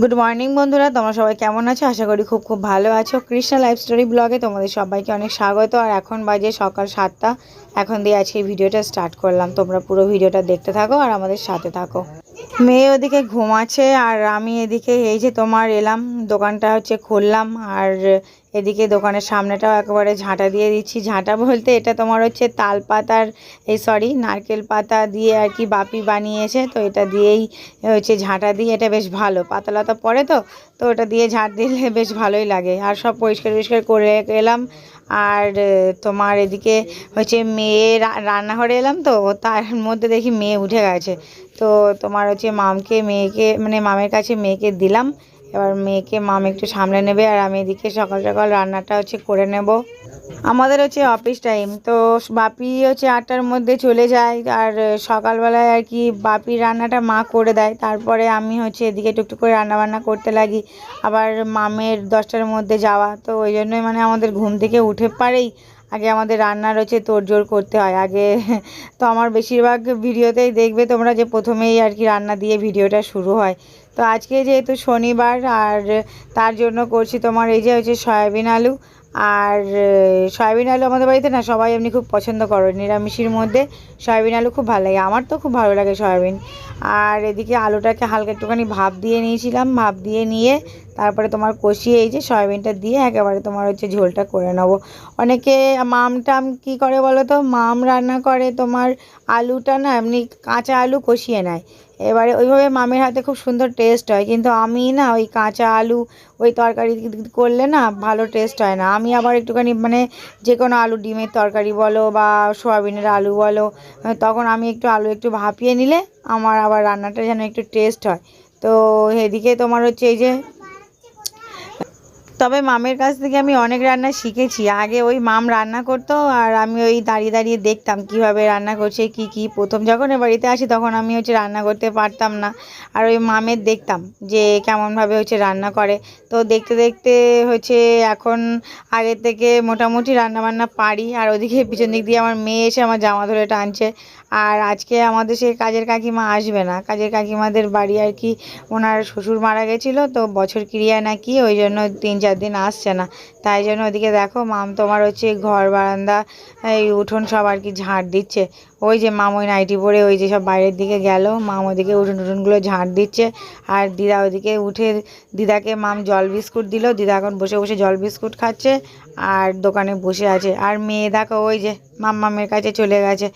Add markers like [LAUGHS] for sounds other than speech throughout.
Good morning বন্ধুরা। তোমরা সবাই কেমন আছো? আশা করি খুব খুব ভালো আছো। কৃষ্ণা লাইফ স্টোরি ব্লগে তোমাদের সবাইকে অনেক স্বাগত। আর এখন বাজে সকাল সাতটা। এখন দিয়ে আজকে ভিডিওটা স্টার্ট করলাম। তোমরা পুরো ভিডিওটা দেখতে থাকো আর আমাদের সাথে থাকো। মেয়ে ওদিকে ঘুমাচ্ছে আর আমি এদিকে এই যে তোমার এলাম, দোকানটা হচ্ছে খুললাম। আর এদিকে দোকানের সামনেটাও একেবারে ঝাঁটা দিয়ে দিচ্ছি। ঝাঁটা বলতে এটা তোমার হচ্ছে তাল পাতার, এই সরি নারকেল পাতা দিয়ে আর কি বাপি বানিয়েছে। তো এটা দিয়েই হচ্ছে ঝাঁটা দিয়ে, এটা বেশ ভালো। পাতা লতা পড়ে তো তো ওটা দিয়ে ঝাঁট দিলে বেশ ভালোই লাগে। আর সব পরিষ্কার পরিষ্কার করে এলাম। আর তোমার এদিকে হচ্ছে মেয়ে রান্নাঘরে এলাম তো তার মধ্যে দেখি মেয়ে উঠে গেছে। তো তোমার হচ্ছে মামকে, মেয়েকে মানে মামের কাছে মেয়েকে দিলাম। এবার মেয়েকে মাম একটু সামলে নেবে আর আমি এদিকে সকাল সকাল রান্নাটা হচ্ছে করে নেব। আমাদের হচ্ছে অফিস টাইম তো বাপি হচ্ছে আটটার মধ্যে চলে যায় আর সকালবেলায় আর কি বাপির রান্নাটা মা করে দেয়। তারপরে আমি হচ্ছে এদিকে টুকটুক করে রান্না বান্না করতে লাগি। আবার মামের দশটার মধ্যে যাওয়া, তো ওই জন্যই মানে আমাদের ঘুম থেকে উঠে পারেই আগে আমাদের রান্নার হচ্ছে তোড়জোড় করতে হয়। আগে তো আমার বেশিরভাগ ভিডিওতেই দেখবে তোমরা যে প্রথমেই আর কি রান্না দিয়ে ভিডিওটা শুরু হয়। তো আজকে যেহেতু শনিবার আর তার জন্য করছি তোমার এই যে হচ্ছে সয়াবিন আলু আর সয়াবিন আলু আমাদের বাড়িতে না সবাই এমনি খুব পছন্দ করে। নিরামিষের মধ্যে সয়াবিন আলু খুব ভালো লাগে। আমার তো খুব ভালো লাগে সয়াবিন। আর এদিকে আলুটাকে হালকা একটুখানি ভাপ দিয়ে নিয়েছিলাম। ভাপ দিয়ে নিয়ে তারপরে তোমার কষিয়ে এই যে সয়াবিনটা দিয়ে একেবারে তোমার হচ্ছে ঝোলটা করে নেব। অনেকে মাম টাম কী করে বলো তো? মাম রান্না করে তোমার আলুটা না এমনি কাঁচা আলু কষিয়ে নেয়। এবারে ওইভাবে মামের হাতে খুব সুন্দর টেস্ট হয়। কিন্তু আমি না ওই কাঁচা আলু ওই তরকারি করলে না ভালো টেস্ট হয় না। আমি আবার একটুখানি মানে যে কোনো আলু, ডিমের তরকারি বলো বা সোয়াবিনের আলু বলো তখন আমি একটু আলু একটু ভাপিয়ে নিলে আমার আবার রান্নাটা যেন একটু টেস্ট হয়। তো এদিকে তোমার হচ্ছে এই যে তবে মামের কাছ থেকে আমি অনেক রান্না শিখেছি। আগে ওই মাম রান্না করতো আর আমি ওই দাঁড়িয়ে দাঁড়িয়ে দেখতাম কীভাবে রান্না করছে, কি কি। প্রথম যখন বাড়িতে আসি তখন আমি হচ্ছে রান্না করতে পারতাম না। আর ওই মামের দেখতাম যে কেমনভাবে হচ্ছে রান্না করে। তো দেখতে দেখতে হচ্ছে এখন আগে থেকে মোটামুটি রান্না বান্না পারি। আর ওদিকে পিছন দিক দিয়ে আমার মেয়ে এসে আমার জামা ধরে টানছে। আর আজকে আমাদের সেই কাজের কাকিমা আসবে না। কাজের কাকিমাদের বাড়ি আর কি ওনার শ্বশুর মারা গেছিল, তো বছর ক্রিয়া নাকি, ওই জন্য তিন চার দিন আসছে না। তাই জন্য ওদিকে দেখো মাম তোমার হচ্ছে ঘর বারান্দা, এই উঠোন সব আর কি ঝাড় দিচ্ছে। ওই যে মাম ওই নাইটি পরে ওই যে সব বাইরের দিকে গেল, মাম ওদিকে উঠোন টুঠোনগুলো ঝাড় দিচ্ছে। আর দিদা ওদিকে উঠে, দিদাকে মাম জল বিস্কুট দিল, দিদা এখন বসে বসে জল বিস্কুট খাচ্ছে আর দোকানে বসে আছে। আর মেয়ে দেখো ওই যে মাম্মামের কাছে চলে গেছে।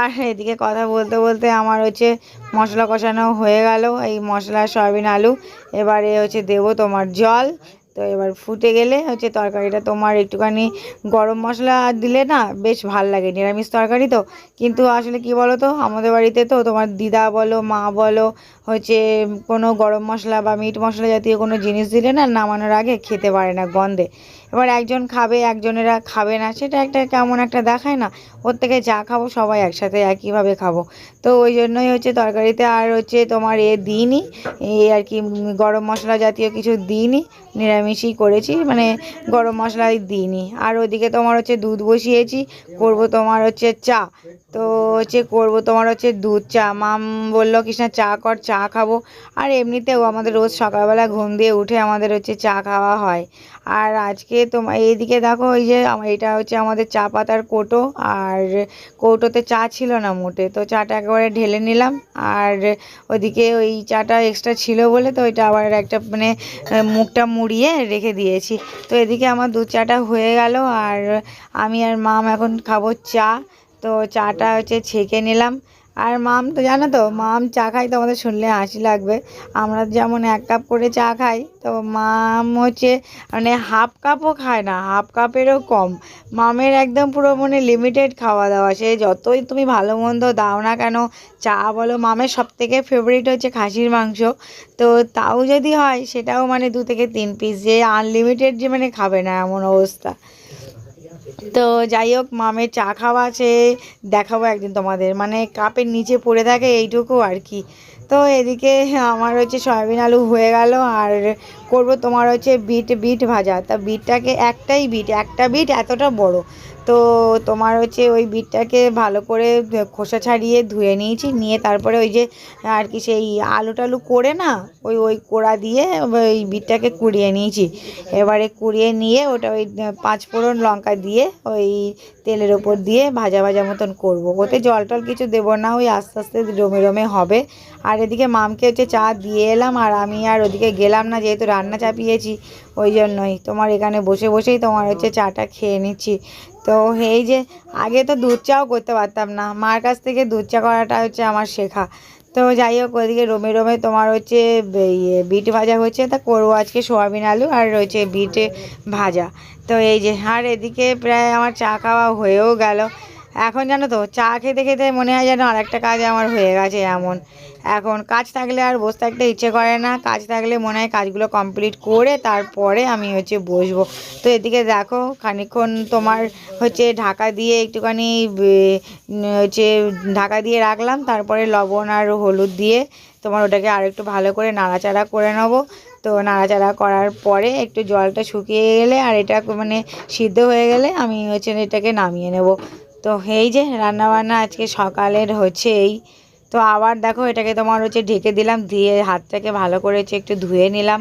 আর এদিকে কথা বলতে বলতে আমার হচ্ছে মশলা কষানো হয়ে গেল, এই মশলা, সয়াবিন, আলু। এবারে হচ্ছে দেবো তোমার জল। তো এবার ফুটে গেলে হচ্ছে তরকারিটা তোমার একটুখানি গরম মশলা দিলে না বেশ ভালো লাগে, নিরামিষ তরকারি তো। কিন্তু আসলে কি বলো তো আমাদের বাড়িতে তো তোমার দিদা বলো, মা বলো, হচ্ছে কোনো গরম মশলা বা মিট মশলা জাতীয় কোনো জিনিস দিলে না নামানোর আগে খেতে পারে না গন্ধে। এবার একজন খাবে, একজনেরা খাবে না, সেটা একটা কেমন একটা দেখায় না। ওর থেকে যা খাব সবাই একসাথে একইভাবে খাব। তো ওই জন্যই হচ্ছে তরকারিতে আর হচ্ছে তোমার এ দিইনি, এই আর কি গরম মশলা জাতীয় কিছু দিইনি, নিরামিষই করেছি মানে গরম মশলাই দিইনি। আর ওদিকে তোমার হচ্ছে দুধ বসিয়েছি, করব তোমার হচ্ছে চা। তো হচ্ছে করব তোমার হচ্ছে দুধ, চা। মাম বলল, কৃষ্ণা, চা কর, চা খাব। আর এমনিতেও আমাদের রোজ সকালবেলা ঘুম দিয়ে উঠে আমাদের হচ্ছে চা খাওয়া হয়। আর আজকে তোমার এইদিকে দেখো ওই যে আমার এটা হচ্ছে আমাদের চা পাতার কোটো। আর কৌটোতে চা ছিল না মোটে, তো চাটা একেবারে ঢেলে নিলাম। আর ওদিকে ওই চাটা এক্সট্রা ছিল বলে তো ওইটা আবার একটা মানে মুখটা মুড়িয়ে রেখে দিয়েছি। তো এদিকে আমার দুধ চাটা হয়ে গেল। আর আমি আর মাম এখন খাব চা। তো চাটা হচ্ছে ছেঁকে নিলাম। আর মাম তো জানো তো, মাম চা খাই তো আমাদের শুনলে হাসি লাগবে। আমরা যেমন এক কাপ করে চা খাই, তো মাম হচ্ছে মানে হাফ কাপও খায় না, হাফ কাপেরও কম। মামের একদম পুরো মানে লিমিটেড খাওয়া দাওয়া, সে যতই তুমি ভালো মন্দ দাও না কেন, চা বলো মামের সব থেকে ফেভারিট হচ্ছে খাসির মাংস। তো তাও যদি হয়, সেটাও মানে দু থেকে তিন পিস যে আনলিমিটেড যে মানে খাবে না এমন অবস্থা। তো যাই হোক, মামের চা খাওয়া আছে, দেখাবো একদিন তোমাদের। মানে কাপের নিচে পড়ে থাকে এইটুকু আর কি। তো এদিকে আমার হচ্ছে সয়াবিন আলু হয়ে গেল, আর করব তোমার হচ্ছে বিট বিট ভাজা। তা বিটটাকে একটাই বিট, একটা বিট এতটা বড়। তো তোমার হচ্ছে ওই বিটটাকে ভালো করে খোসা ছাড়িয়ে ধুয়ে নিয়েছি। নিয়ে তারপরে ওই যে আর কি সেই আলু টালু করে না, ওই ওই কোড়া দিয়ে ওই বিটটাকে কুড়িয়ে নিয়েছি। এবারে কুড়িয়ে নিয়ে ওটা ওই পাঁচ ফোড়ন লঙ্কা দিয়ে ওই তেলের ওপর দিয়ে ভাজা ভাজা মতন করব। ওতে জল টল কিছু দেবো না, ওই আস্তে আস্তে রমে রমে হবে। আর এদিকে মামকে হচ্ছে চা দিয়ে এলাম, আর আমি আর ওদিকে গেলাম না, যেহেতু রান্না চাপিয়েছি, ওই জন্যই। তোমার এখানে বসে, বসেই তোমার হচ্ছে চাটা খেয়ে নিচ্ছি। তো এই যে আগে তো দুধ চাও করতে পারতাম না। মার কাছ থেকে দুধ চা করাটা হচ্ছে আমার শেখা। তো যাই হোক, ওদিকে রোমে রোমে তোমার হচ্ছে ইয়ে বিট ভাজা হচ্ছে। তা করব আজকে সোয়াবিন আলু আর রয়েছে বিটে ভাজা। তো এই যে, আর এদিকে প্রায় আমার চা খাওয়া হয়েও গেল। এখন জানো তো, চা খেতে খেতে মনে হয় যেন আরেকটা কাজ আমার হয়ে গেছে এমন। এখন কাজ থাকলে আর বসে থাকতে ইচ্ছে করে না। কাজ থাকলে মনে হয় কাজগুলো কমপ্লিট করে তারপরে আমি হচ্ছে বসবো। তো এদিকে দেখো, খানিকক্ষণ তোমার হচ্ছে ঢাকা দিয়ে একটুখানি হচ্ছে ঢাকা দিয়ে রাখলাম। তারপরে লবণ আর হলুদ দিয়ে তোমার ওটাকে আর একটু ভালো করে নাড়াচাড়া করে নেব। তো নাড়াচাড়া করার পরে একটু জলটা শুকিয়ে গেলে আর এটা মানে সিদ্ধ হয়ে গেলে আমি হচ্ছে এটাকে নামিয়ে নেব। তো এই যে রান্নাবান্না আজকে সকালের হচ্ছে এই তো আবার দেখো এটাকে তোমার হচ্ছে ঢেকে দিলাম, দিয়ে হাতটাকে ভালো করে হচ্ছে একটু ধুয়ে নিলাম।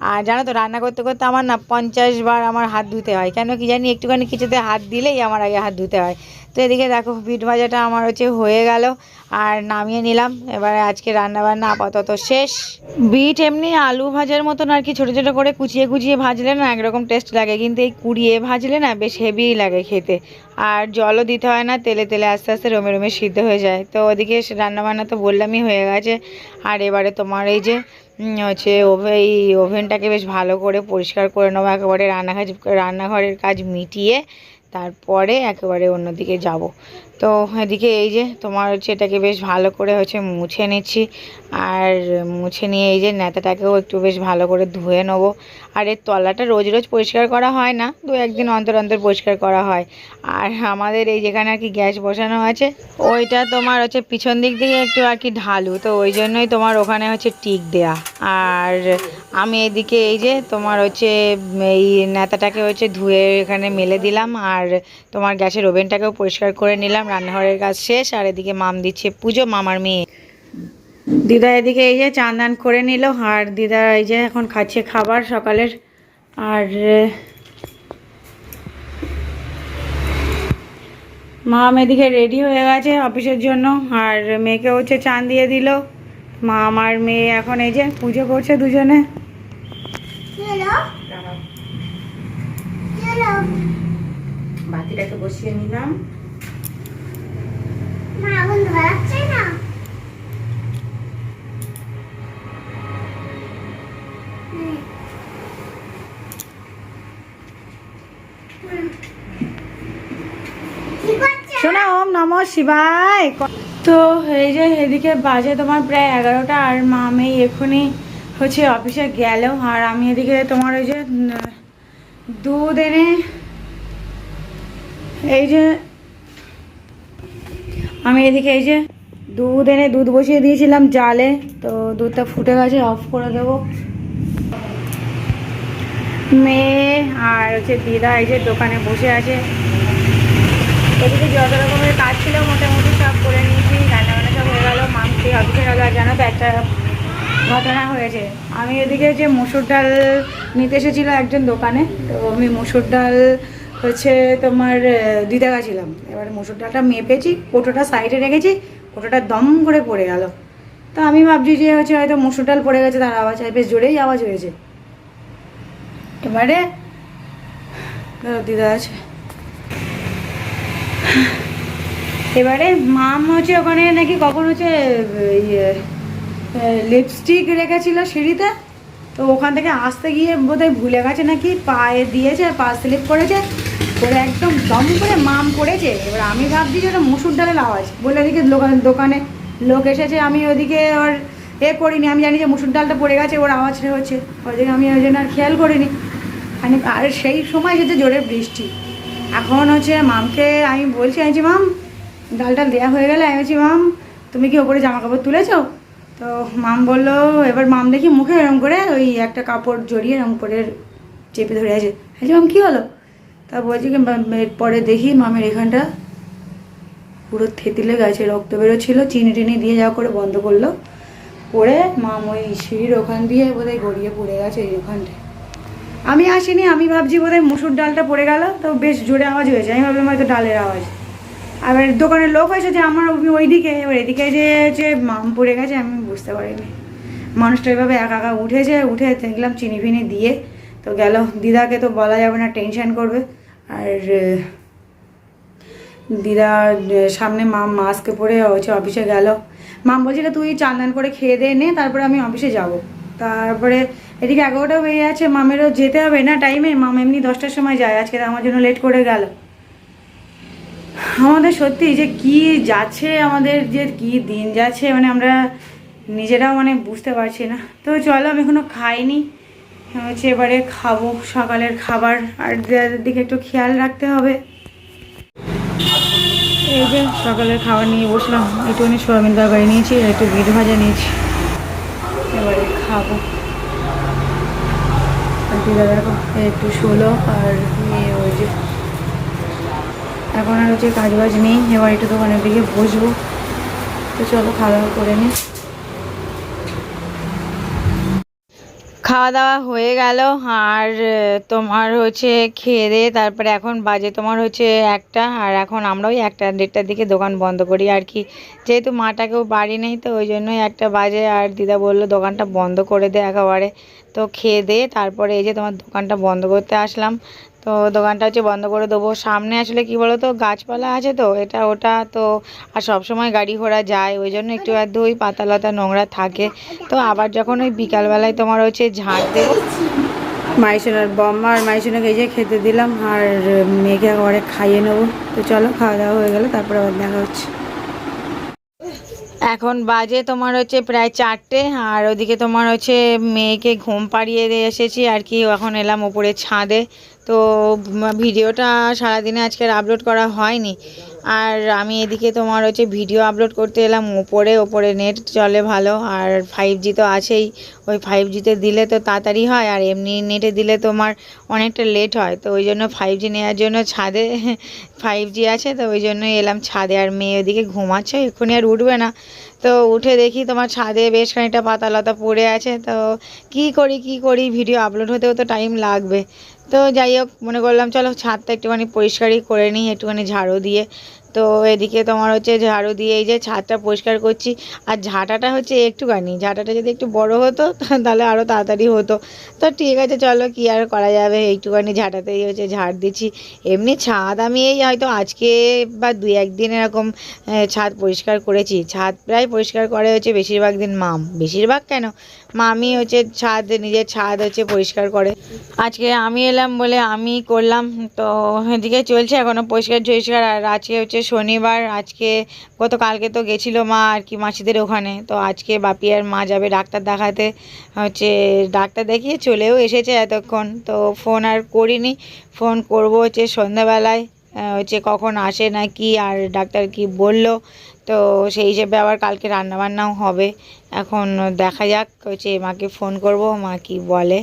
আর জানো তো, রান্না করতে করতে আমার না পঞ্চাশ বার আমার হাত ধুতে হয়। কেন কি জানি, একটুখানি কিছুতে হাত দিলেই আমার আগে হাত ধুতে হয়। তো এদিকে দেখো, বিট ভাজাটা আমার হচ্ছে হয়ে গেল। আর নামিয়ে নিলাম। এবারে আজকে রান্না বান্না আপাতত শেষ। বিট এমনি আলু ভাজার মতন আর কি ছোটো ছোটো করে কুচিয়ে কুচিয়ে ভাজলে না একরকম টেস্ট লাগে। কিন্তু এই কুড়িয়ে ভাজলে না বেশ হেভিই লাগে খেতে। আর জলও দিতে হয় না, তেলে তেলে আস্তে আস্তে রোমে রোমে সিদ্ধ হয়ে যায়। তো ওদিকে রান্নাবান্না তো বললামই হয়ে গেছে। আর এবারে তোমার এই যে হচ্ছে ওভে এই ওভেনটাকে বেশ ভালো করে পরিষ্কার করে নেব। একেবারে রান্নাঘর রান্নাঘরের কাজ মিটিয়ে তারপরে একেবারে অন্যদিকে যাব। তো এদিকে এই যে তোমার হচ্ছে এটাকে বেশ ভালো করে হচ্ছে মুছে নিচ্ছি। আর মুছে নিয়ে এই যে নেতাটাকেও একটু বেশ ভালো করে ধুয়ে নেব। আর এর তলাটা রোজ রোজ পরিষ্কার করা হয় না, দু একদিন অন্তর অন্তর পরিষ্কার করা হয়। আর আমাদের এই যেখানে আর কি গ্যাস বসানো আছে, ওইটা তোমার হচ্ছে পিছন দিক দিয়ে একটু আর কি ঢালু। তো ওই জন্যই তোমার ওখানে হচ্ছে টিক দেয়া। আর আমি এদিকে এই যে তোমার হচ্ছে, এই নেতাটাকে হচ্ছে ধুয়ে এখানে মেলে দিলাম আর তোমার গ্যাসের ওভেনটাকেও পরিষ্কার করে নিলাম। রান্নাঘরের কাজ শেষ আর এদিকে মাম দিচ্ছে পুজো, মামার মেয়ে। দিদা এদিকে এই যে চান করে নিল আর দিদা এই যে এখন খাচ্ছে খাবার সকালের আর, মাম এদিকে রেডি হয়ে গেছে অফিসের জন্য আর মেয়েকে হচ্ছে চান দিয়ে দিল। মা আমার মেয়ে এখন এই যে পুজো করছে দুজনে। বাতিটাকে বসিয়ে নিলাম। শোনা ওম নম শিবায়। তো এই যে এদিকে বাজে তোমার প্রায় এগারোটা আর মামি এক্ষুনি হচ্ছে অফিসে গেল আর আমি এদিকে তোমার ওই যে এনে এই যে, আমি এদিকে এই যে দুধ এনে দুধ বসিয়ে দিয়েছিলাম জালে, তো দুধটা ফুটে গেছে অফ করে দেবো। মেয়ে আর হচ্ছে দিদা এই যে দোকানে বসে আছে। এদিকে যত রকমের কাজ ছিল, মোটামুটি সব করে নিয়েছি, রান্নাবান্না সব হয়ে গেলো। মাংসি অফিসে গেলো, আর জানো তো একটা ঘটনা হয়েছে। আমি এদিকে যে মুসুর ডাল নিতে এসেছিল একজন দোকানে, তো আমি মুসুর ডাল হচ্ছে তোমার দিতে গেছিলাম। এবার মুসুর ডালটা মেপেছি, কোটোটা সাইডে রেখেছি, কোটোটা দম করে পড়ে গেল। তো আমি ভাবছি যে হচ্ছে হয়তো মুসুর ডাল পড়ে গেছে, তার আওয়াজ হয় বেশ জোরেই আওয়াজ হয়েছে। এবারে, দিদা আছে। এবারে মাম হচ্ছে ওখানে নাকি কখন হচ্ছে ইয়ে লিপস্টিক রেখেছিল সিঁড়িতে, তো ওখান থেকে আসতে গিয়ে বোধহয় ভুলে গেছে নাকি, পায়ে দিয়েছে, পা স্লিপ করেছে, করে একদম দম করে মাম করেছে। এবার আমি ভাবছি যে ওটা মুসুর ডালের আওয়াজ। বলে ওদিকে দোকান লোক এসেছে, আমি ওদিকে ওর এ করিনি আমি জানি যে মুসুর ডালটা পড়ে গেছে, ওর আওয়াজটা হচ্ছে ওই জন্য আমি ওই জন্য আর খেয়াল করিনি। মানে আর সেই সময় যেতে জোরে বৃষ্টি। এখন হচ্ছে মামকে আমি বলছি আমি মাম, ডালটা দেওয়া হয়ে গেলে আমি বলছি মাম, তুমি কি ওপরে জামা কাপড় তুলেছো? তো মাম বলল, এবার মাম দেখি মুখে এরম করে ওই একটা কাপড় জড়িয়ে এরম করে চেপে ধরে আছে। বলছি মাম, কী হলো? তা বলছি কি পরে দেখি মামের এখানটা পুরো থেতিলে গেছে, রক্ত বেরোচ্ছিলো, চিনি টিনি দিয়ে যা করে বন্ধ করল। পরে মাম ওই সিঁড়ির ওখান দিয়ে বোধহয় গড়িয়ে পড়ে গেছে এই ওখানটায়। আমি আসিনি, আমি ভাবছি বোধহয় মুসুর ডালটা পড়ে গেল, তো বেশ জোরে আওয়াজ হয়েছে, আমি ভাবলাম হয়তো ডালের আওয়াজ। আবার দোকানের লোক হয়েছে যে আমার ওই- ওইদিকে এবার এদিকে যে মাম পড়ে গেছে, আমি বুঝতে পারিনি। মানুষটা এভাবে একা একা উঠেছে উঠে দেখলাম চিনি ফিনি দিয়ে তো গেল। দিদাকে তো বলা যাবে না, টেনশন করবে। আর দিদা সামনে মাম মাস্কে পরে হচ্ছে অফিসে গেল। মাম বলছিল তুই চান্দান করে খেয়ে দিয়ে নে, তারপরে আমি অফিসে যাব। তারপরে এদিকে এগারোটা হয়ে আছে মামেরও যেতে হবে না টাইমে মাম এমনি দশটার সময় যায়, আজকে আমার জন্য লেট করে গেল। আমাদের সত্যি যে কি যাচ্ছে, আমাদের যে কি দিন যাচ্ছে মানে আমরা নিজেরাও মানে বুঝতে পারছি না। তো চলো আমি এখনও খাইনি। হচ্ছে এবারে খাব সকালের খাবার। আর দিদাদের দিকে একটু খেয়াল রাখতে হবে। এই যে সকালের খাবার নিয়ে বসলাম। একটুখানি সোয়াবিন তরকারি নিয়েছি আর একটু বিট ভাজা নিয়েছি। এবারে খাব। আর দিদা একটু ষোলো আর ওই যে এখন আর হচ্ছে কাজ বাজ নেই। এবার একটু দোকানের দিকে বসবো। তো চলো খাওয়া দাওয়া করে নিই। খাওয়া দাওয়া হয়ে গেল। আর তোমার হচ্ছে খেয়ে দিয়ে তারপরে এখন বাজে তোমার হচ্ছে একটা। আর এখন আমরা ওই একটা দেড়টার দিকে দোকান বন্ধ করি। আর কি, যেহেতু মাটাকেও বাড়ি নেই তো ওই জন্যই একটা বাজে। আর দিদা বলল দোকানটা বন্ধ করে দেয় একেবারে। তো খেয়ে দিয়ে তারপরে এই যে তোমার দোকানটা বন্ধ করতে আসলাম। তো দোকানটা হচ্ছে বন্ধ করে দেবো। সামনে আসলে কি বলো তো গাছপালা আছে তো, এটা ওটা তো, আর সব সময় গাড়ি ঘোড়া যায়, ওই জন্য একটু আধটু ওই পাতা লতা নোংরা থাকে। তো আবার যখন ওই বিকালবেলায় তোমার হচ্ছে ঝাঁট দেবো, মাইসোনার বম্মা আর মাইসোনাকে এই যে খেতে দিলাম, আর মেয়েকে ঘরে খাইয়ে নেব। তো চলো, খাওয়া দাওয়া হয়ে গেলো তারপরে আবার দেখা হচ্ছে। এখন বাজে তোমার হচ্ছে প্রায় চারটে, আর ওদিকে তোমার হচ্ছে মেয়েকে ঘুম পাড়িয়ে দিয়ে এসেছি, আর কি এখন এলাম ওপরে ছাদে। তো ভিডিওটা সারাদিনে আজকের আপলোড করা হয়নি। আর আমি এদিকে তোমার হচ্ছে ভিডিও আপলোড করতে এলাম ওপরে ওপরে নেট চলে ভালো, আর ফাইভ জি তো আছেই। ওই ফাইভ জিতে দিলে তো তাড়াতাড়ি হয়, আর এমনি নেটে দিলে তোমার অনেকটা লেট হয়। তো ওই জন্য ফাইভ জি নেওয়ার জন্য ছাদে [LAUGHS] ফাইভ জি আছে, তো ওই জন্যই এলাম ছাদে। আর মেয়ে ওদিকে ঘুমাচ্ছে, এক্ষুনি আর উঠবে না। তো উঠে দেখি তোমার ছাদে বেশ খানিকটা পাতা লতা পড়ে আছে। তো কি করি কি করি? ভিডিও আপলোড হতেও তো টাইম লাগবে। তো যাই হোক, মনে করলাম, চলো ছাদটা একটুখানি পরিষ্কারই করে নিই, একটুখানি ঝাড়ু দিয়ে। তো এদিকে তোমার হচ্ছে ঝাড়ু দিয়ে এই যে ছাদটা পরিষ্কার করছি। আর ঝাঁটাটা হচ্ছে একটুখানি, ঝাঁটাটা যদি একটু বড় হতো, [LAUGHS] তাহলে আরও তাড়াতাড়ি হতো। তো ঠিক আছে, চলো কি আর করা যাবে, একটুখানি ঝাঁটাতেই হচ্ছে ঝাড় দিচ্ছি। এমনি ছাদ আমি এই হয়তো আজকে বা দুই একদিন এরকম ছাদ পরিষ্কার করেছি। ছাদ প্রায় পরিষ্কার করে হচ্ছে বেশিরভাগ দিন মাম। বেশিরভাগ কেন? মামি হচ্ছে ছাদ, নিজের ছাদ হচ্ছে পরিষ্কার করে। আজকে আমি এলাম বলে আমি করলাম, তো এদিকে চলছে এখনও পরিষ্কার টরিষ্কার। আর আজকে হচ্ছে শনিবার, আজকে গতকালকে তো গেছিল মা আর কি মাসিদের ওখানে। তো আজকে বাপি আর মা যাবে ডাক্তার দেখাতে। হচ্ছে ডাক্তার দেখিয়ে চলেও এসেছে এতক্ষণ, তো ফোন আর করিনি। ফোন করব হচ্ছে সন্ধ্যাবেলায় হচ্ছে কখন আসে না কি, আর ডাক্তার কি বলল। তো সেই হিসেবে আবার কালকে রান্নাবান্নাও হবে। এখন দেখা যাক, হচ্ছে মাকে ফোন করব, মা কি বলে।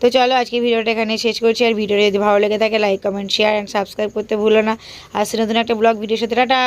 তো চলো আজকে ভিডিওটা এখানে শেষ করছি। আর ভিডিওটা যদি ভালো লেগে থাকে like comment share and subscribe করতে ভুলো না। সে নতুন একটা ব্লগ ভিডিওর সাথে। টাটা!